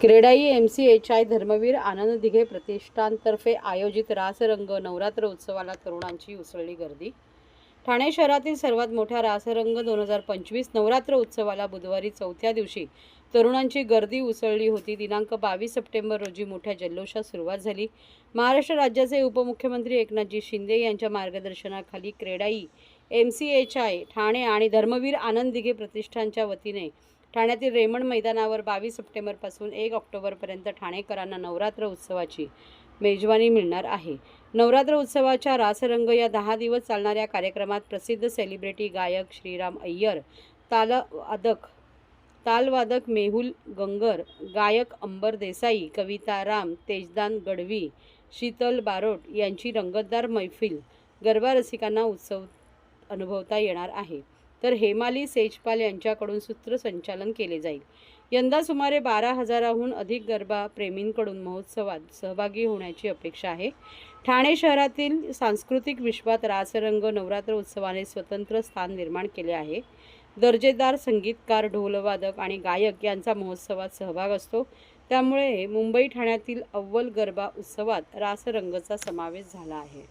CREDAI M C H I Dharmaveer Anand Dighe प्रतिष्ठानतर्फे आयोजित रासरंग नवरात्र उत्सवाला तरुणांची उसळली गर्दी. ठाणे शहरातील सर्वात मोठ्या रासरंग दोन हजार पंचवीस नवरात्र उत्सवाला बुधवारी चौथ्या दिवशी तरुणांची गर्दी उसळली होती. दिनांक बावीस सप्टेंबर रोजी मोठ्या जल्लोषात सुरुवात झाली. महाराष्ट्र राज्याचे उपमुख्यमंत्री एकनाथजी शिंदे यांच्या मार्गदर्शनाखाली CREDAI M C H I Thane आणि धर्मवीर आनंद दिघे प्रतिष्ठानच्या वतीने ठाण्यातील रेमंड मैदानावर बावीस सप्टेंबरपासून एक ऑक्टोबरपर्यंत ठाणेकरांना नवरात्र उत्सवाची मेजवानी मिळणार आहे. नवरात्र उत्सवाच्या रासरंग या दहा दिवस चालणाऱ्या कार्यक्रमात प्रसिद्ध सेलिब्रिटी गायक श्रीराम अय्यर तालवादक तालवादक मेहुल गंगर गायक अंबर देसाई कविता राम तेजदान गडवी शीतल बारोट यांची रंगतदार मैफिल गरबा रसिकांना उत्सव अनुभवता येणार आहे. तर हेमाली सेजपाल यांच्याकडून सूत्रसंचालन केले जाईल. यंदा सुमारे बारा हजाराहून अधिक गरबा प्रेमींकडून महोत्सवात सहभागी होण्याची अपेक्षा आहे. ठाणे शहरातील सांस्कृतिक विश्वात रासरंग नवरात्र उत्सवाने स्वतंत्र स्थान निर्माण केले आहे. दर्जेदार संगीतकार ढोलवादक आणि गायक यांचा महोत्सवात सहभाग असतो. त्यामुळे मुंबई ठाण्यातील अव्वल गरबा उत्सवात रासरंगचा समावेश झाला आहे.